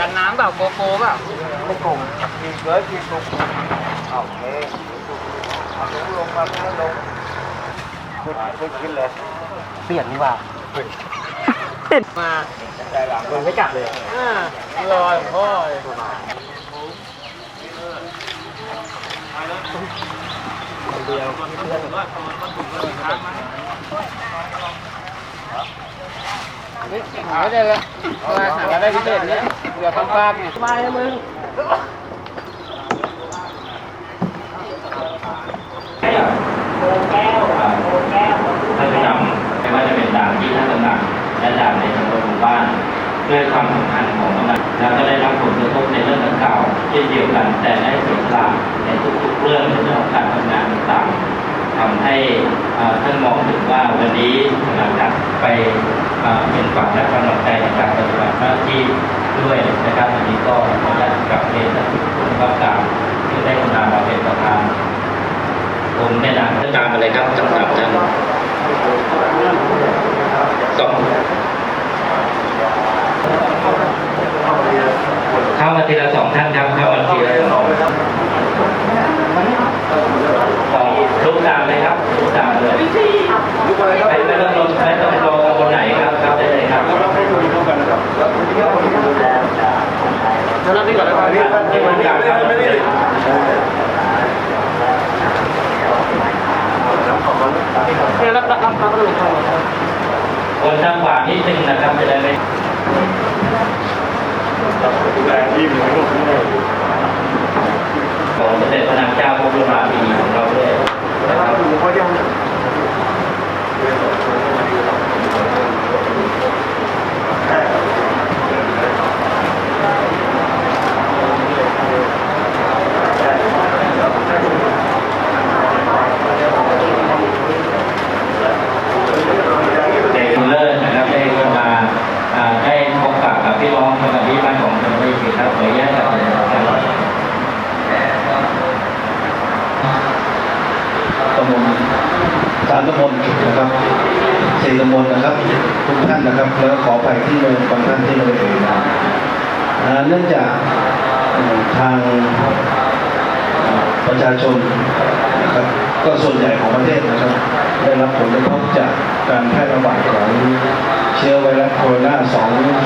กันน้ำเปล่าโกโก้เปล่าไม่โกงมีเกลือมีตุกโอเคเอาลงลงมาแล้วลงขึ้นขึ้นขึ้นเลยเปลี่ยนดีกว่ามาได้หลังมันไม่กลับเลยอ่าลอยพ่อคนเดียวนี่ หาไม่ได้แล้วมาหาอะไรพิเศษเนี่ยเหลือคำฟากเนี่ยสบายนะมึงท่านประจำไม่ว่าจะเป็นด่านที่ท่านตำหนักและด่านในตำบลหมู่บ้านด้วยความสำคัญของตำหนักแล้วก็ได้รับผลกระทบในเรื่องดังกล่าวเช่นเดียวกัน แต่ได้เสียสละในทุกๆเรื่องในเรื่องของการทำงานต่างๆทำให้ท่านมองถึงว่าวันนี้หลังจากไป เอ่อเป็นฝักและกำลังใจในการปฏิบัติหน้าที่ด้วยนะครับวันนี้ก็ขออนุญาตกลับเรียนท่านผู้บังคับการที่ได้กรุณามาเป็นประธานผมแนะนำตามมาเลยครับสำหรับท่านสองเข้ามาทีละสองท่านครับเข้ามาทีละสองสองลุกตามเลยครับลุกตามเลยไม่ไม่ต้องลงไม่ต้องรอคนไหนครับเข้าได้เลยครับ แล้วนั่งนี่ก่อนนะครับที่มันกลับครับเนี่ยรับรับรับรับรับรับรับคนทางขวานิดนึงนะครับจะได้ไม่ดูแลที่มีลูกนี่ของสมเด็จพระนางเจ้าพระบรมราชินีของเราด้วยนะครับ เขายัง เด็กเลิศนะครับได้เข้ามาอ่าได้พบปะกับพี่น้องกับพี่บ้านของเราได้สิครับขออนุญาตครับ ตำบลสามตำบลนะครับ สี่ตำบลนะครับทุกท่านนะครับ แล้วขอไปที่เมืองบางท่านที่ไม่ได้เอ่ยนามเนื่องจากทางประชาชนนะครับก็ส่วนใหญ่ของประเทศนะครับ ได้รับผลกระทบจากการแพร่ระบาดของเชื้อไวรัสโคโรนา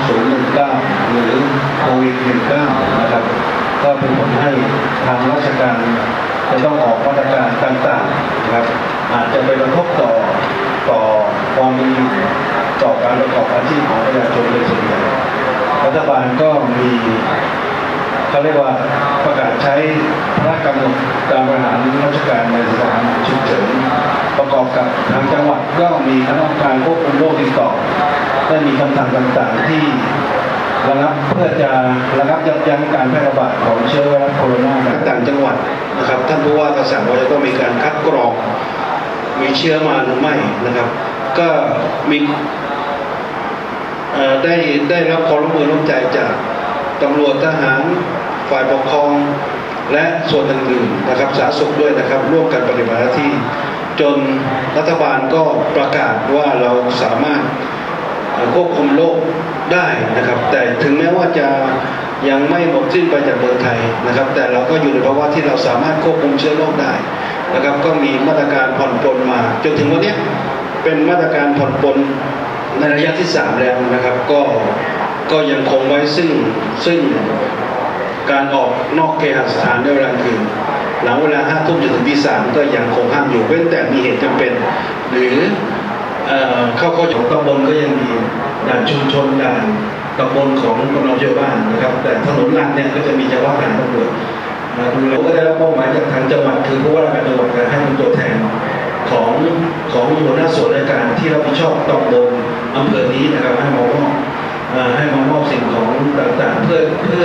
2019 หรือโควิด 19 นะครับ ก็เป็นผลให้ทางราชการจะต้องออกมาตรการต่างๆนะครับ อาจจะไปกระทบต่อต่อควา มมีต่อการประกอบอาชีพของประชาชนโดยส่วนใหญ่รัฐบาลก็มีเขาเรียกว่าประกาศใช้พระราชกำหนดการบริหารราชการในสถานฉุกเฉินประกอบกับทางจังหวัดก็มีคณะกรรมการควบคุมโรคติดต่อได้มีคำสั่งต่างๆที่ระงับเพื่อจะระงับยับยั้งการแพร่ระบาดของเชื้อไวรัสโคโรนาต่างจังหวัดนะครับ ท่านผู้ว่าก็สั่งว่าจะต้องมีการคัดกรองมีเชื้อมาหรือไม่นะครับ ก็มีได้ได้รับความร่วมมือร่วมใจจากตำรวจทหารฝ่ายปกครอง และส่วนอื่นๆนะครับสาธารณสุขด้วยนะครับ ร่วมกันปฏิบัติหน้าที่ จนรัฐบาลก็ประกาศว่าเราสามารถควบคุมโรคได้นะครับ แต่ถึงแม้ว่าจะยังไม่หมดสิ้นไปจากเมืองไทยนะครับ แต่เราก็อยู่ในภาวะที่เราสามารถควบคุมเชื้อโรคได้นะครับ ก็มีมาตรการผ่อนปลนมาจนถึงวันนี้ เป็นมาตรการผ่อนปลนในระยะที่ 3 แล้วนะครับ ก็ก็ยังคงไว้ซึ่งซึ่งการออกนอกเคหสถานในเวลากลางคืนหลังเวลาห้าทุ่มจนถึงตีสามก็ยังคงห้ามอยู่เว้นแต่มีเหตุจำเป็น หรือเอ่อข้าข้าของตำบลก็ยังมีด่านชุมชนด่านตำบลของกำลังเจ้าบ้านนะครับ แต่ถนนหลักเนี่ยก็จะมีเฉพาะการตำรวจมาดูแลก็ได้รับมอบหมายจากทางจังหวัดคือผู้ว่าราชการจังหวัดจะให้เป็นตัวแทน ของของหัวหน้าส่วนราชการที่รับผิดชอบตำบลอำเภอนี้นะครับให้มามอบให้มามอบสิ่งของต่างๆ เพื่อเพื่อ